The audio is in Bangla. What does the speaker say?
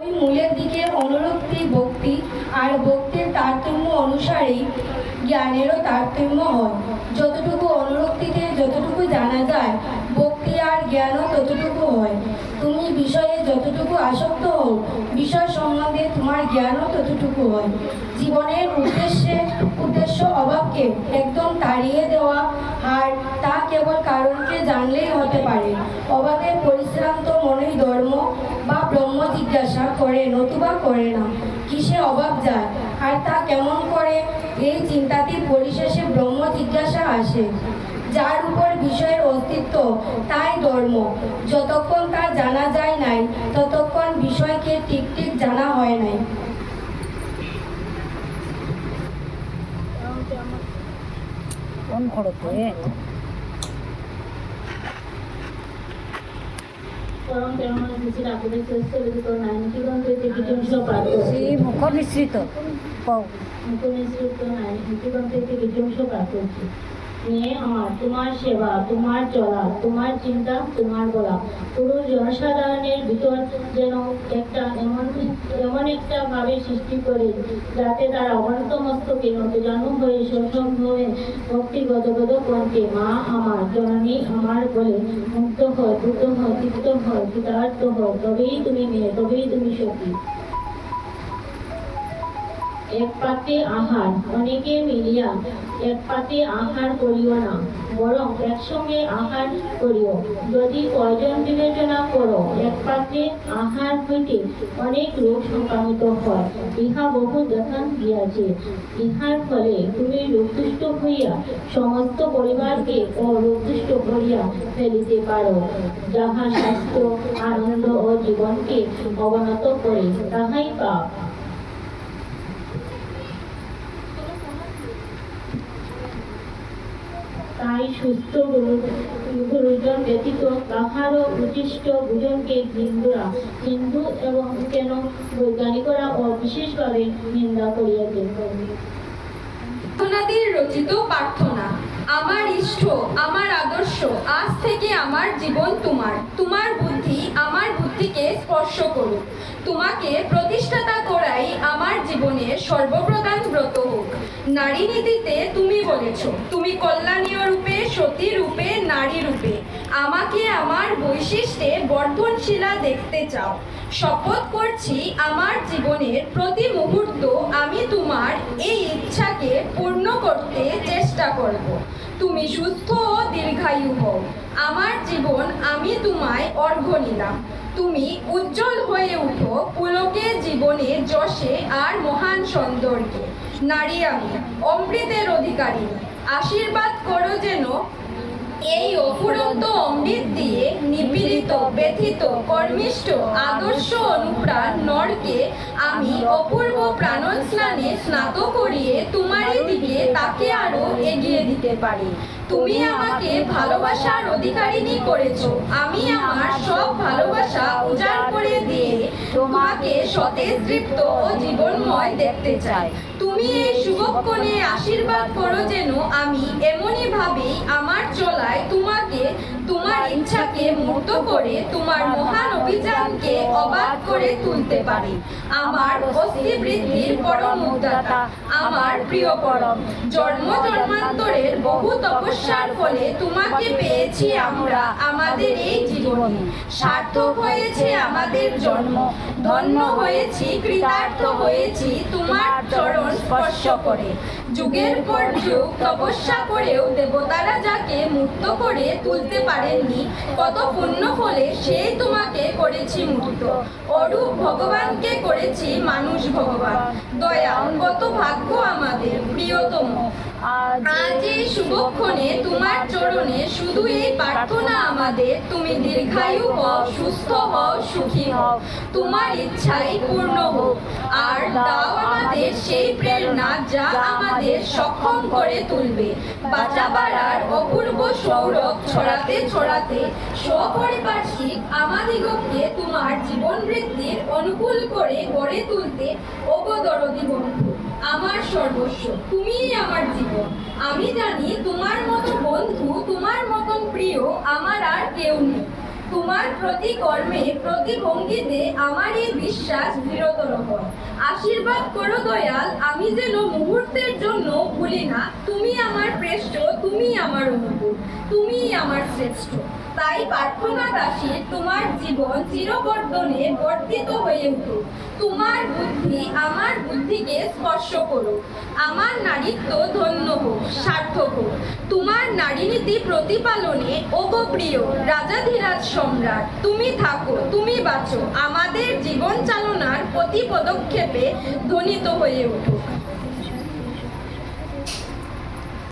মূলের দিকে অনুরক্তি ভক্তি আর ভক্তির তারতম্য অনুসারেই জ্ঞানেরও তারতম্য হয়। যতটুকু অনুরক্তিতে যতটুকু জানা যায়, ভক্তি আর জ্ঞানও ততটুকু হয়। তুমি বিষয়ে যতটুকু আসক্ত হও, বিষয় সম্বন্ধে তোমার জ্ঞানও ততটুকু হয়। জীবনের উদ্দেশ্যে, উদ্দেশ্য অভাবকে একদম তাড়িয়ে দেওয়া আর তা কেবল কারণকে জানলেই হতে পারে। অভাবে পরিশ্রান্ত মনেই ধর্ম বা জিজ্ঞাসা করে, নতুবা করে না, কিসে অভাব যায়? আর তা কেমন করে? এই চিন্তাটি পরিশেষে ব্রহ্ম জিজ্ঞাসা আসে, যার উপর বিষয়ের অস্তিত্ব, তাই ধর্ম। যতক্ষণ তা জানা যায় নাই, ততক্ষণ বিষয়কে ঠিক ঠিক জানা হয় নাই। কোন খড়তে? হচ্ছে নিয়ে আমার তোমার সেবা তোমার চলা তোমার চিন্তা তোমার বলা পুরো জনসাধারণের ভিতর যেন এমন ভাবে সৃষ্টি করে, যাতে তারা অনন্ত মস্তকে নতজানু হয়ে সক্ষম হয়ে ভক্তি গদগদ কণ্ঠে মা আমার জননী আমার বলে, মুক্ত হয় দ্রুত হয় তৃপ্ত হয় কৃতার্থ হয় তবেই তুমি মেয়ে, তবেই তুমি সখী এক পাতে আহার, অনেকে মিলিয়া এক পাতে আহার করিও না, বরং একসঙ্গে আহার করিও। যদি প্রয়োজন বিবেচনা করো এক পাত্রে আহার হইতে অনেক রোগ সংক্রামিত হয়, ইহা বহু দেখা গিয়াছে। ইহার ফলে তুমি রোগদুষ্ট হইয়া সমস্ত পরিবারকে ও রোগদুষ্ট করিয়া ফেলিতে পারো। যাহা স্বাস্থ্য, আনন্দ ও জীবনকে অবনত করে, তাহাই পাপ। তাই সুস্থ গুরুজন ব্যতীত কাহারও উচিষ্ট ভোজনকে হিন্দুরা হিন্দু এবং কেন বৈজ্ঞানিকরা ও বিশেষভাবে নিন্দা করিয়াছেন প্রার্থনাদের রচিত প্রার্থনা, আমার ইষ্ট, আমার আদর্শ, আজ থেকে আমার জীবন তোমার। তোমার বুদ্ধি আমার বুদ্ধিকে স্পর্শ করুক। তোমাকে প্রতিষ্ঠাতা করাই আমার জীবনের সর্বপ্রধান ব্রত হোক। নারী নীতিতে তুমি বলেছ, তুমি কল্যাণীয় রূপে, সতী রূপে, নারী রূপে। আমাকে আমার বৈশিষ্ট্যে বর্ধনশীলা দেখতে চাও। শপথ করছি আমার জীবনের প্রতি মুহূর্ত আমি তোমার এই ইচ্ছাকে পূর্ণ করতে চেষ্টা করব। তুমি সুস্থ ও দীর্ঘায়ু হও। আমার জীবন আমি তোমায় অর্ঘ্য নিলাম। তুমি উজ্জ্বল হয়ে উঠো পুলকে জীবনে যশে আর মহান সৌন্দর্যে। নারী আমি, অমৃতের অধিকারী আশীর্বাদ করো যেন এই অফুরন্ত অমৃত দিয়ে নিপীড়িত, ব্যথিত, কর্মিষ্ঠ, আদর্শ অনুপ্রাণ নরকে আমি অপূর্ব প্রাণন স্নানে স্নাত করিয়ে তোমারই দিকে তাকে আরও এগিয়ে দিতে পারি। তুমি আমাকে ভালোবাসার অধিকারিণী করেছ। আমি আমার সব ভালোবাসা উজাড় করে দিয়ে তোমাকে সতেজ, তৃপ্ত ও জীবনময় দেখতে চাই। তুমি এই শুভক্ষণে আশীর্বাদ করো যেন আমি এমনই ভাবেই আমার চলায় তোমাকে তোমার ইচ্ছাকে মূর্ত করে তোমার মহান অভিযানকে অবাক করে তুলতে পারি। আমার অস্থি বৃদ্ধির পরম উদ্দাতা আমার প্রিয় পরম, জন্ম জন্মান্তরের বহু তপস্যার ফলে তোমাকে পেয়েছি আমরা, আমাদের এই জীবনে। সার্থক হয়েছে আমাদের জন্ম, ধন্য হয়েছি, কৃতার্থ হয়েছি তোমার চরণ। স্পর্শ করে। যুগের পর যুগ তপস্যা করেও দেবতারা যাকে মুক্ত করে তুলতে পারেননি, কত পুণ্য ফলে সেই তোমাকে করেছি মুক্ত। অরূপ ভগবানকে করেছি মানুষ ভগবান। দয়া কত ভাগ্য আমাদের, প্রিয়তম। আজ শুভক্ষণে তোমার চরণে শুধু এই প্রার্থনা আমাদের। তুমি দীর্ঘায়ু হও, সুস্থ হও, সুখী হও। তোমার ইচ্ছাই পূর্ণ হোক। আর দাও আমাদের সেই প্রেরণা যা আমাদের সক্ষম করে তুলবে। বাঁচাবার আর অপূর্ব সৌরভ ছড়াতে ছড়াতে স্বপরিপার্শ্বিক আমাদিগকে তোমার জীবন বৃদ্ধির অনুকূল করে গড়ে তুলতে অবদরদি বন্ধু। আমার সর্বস্ব, তুমিই আমার জীবন। আমি জানি তোমার মতো বন্ধু, তোমার মতন প্রিয় আমার আর কেউ নেই। তোমার প্রতি কর্মে, প্রতি ভঙ্গিতে আমার এই বিশ্বাস দৃঢ়তর হয় আশীর্বাদ করো দয়াল, আমি যেন মুহূর্তের জন্য ভুলি না, তুমি আমার শ্রেষ্ঠ তুমি আমার অনুকূল তুমি আমার শ্রেষ্ঠ। তাই প্রার্থনা দাসী, তোমার জীবন চিরবর্ধনে বর্ধিত হয়ে উঠুক। তোমার বুদ্ধি আমার বুদ্ধিকে স্পর্শ করুক। আমার নারীত্ব ধন্য হোক, সার্থক হোক। তোমার নারীনীতি প্রতিপালনে ওগপ্রিয় রাজাধিরাজ সম্রাট। তুমি থাকো, তুমি বাঁচো। আমাদের জীবন চালনার প্রতি পদক্ষেপে ধ্বনিত হয়ে উঠুক।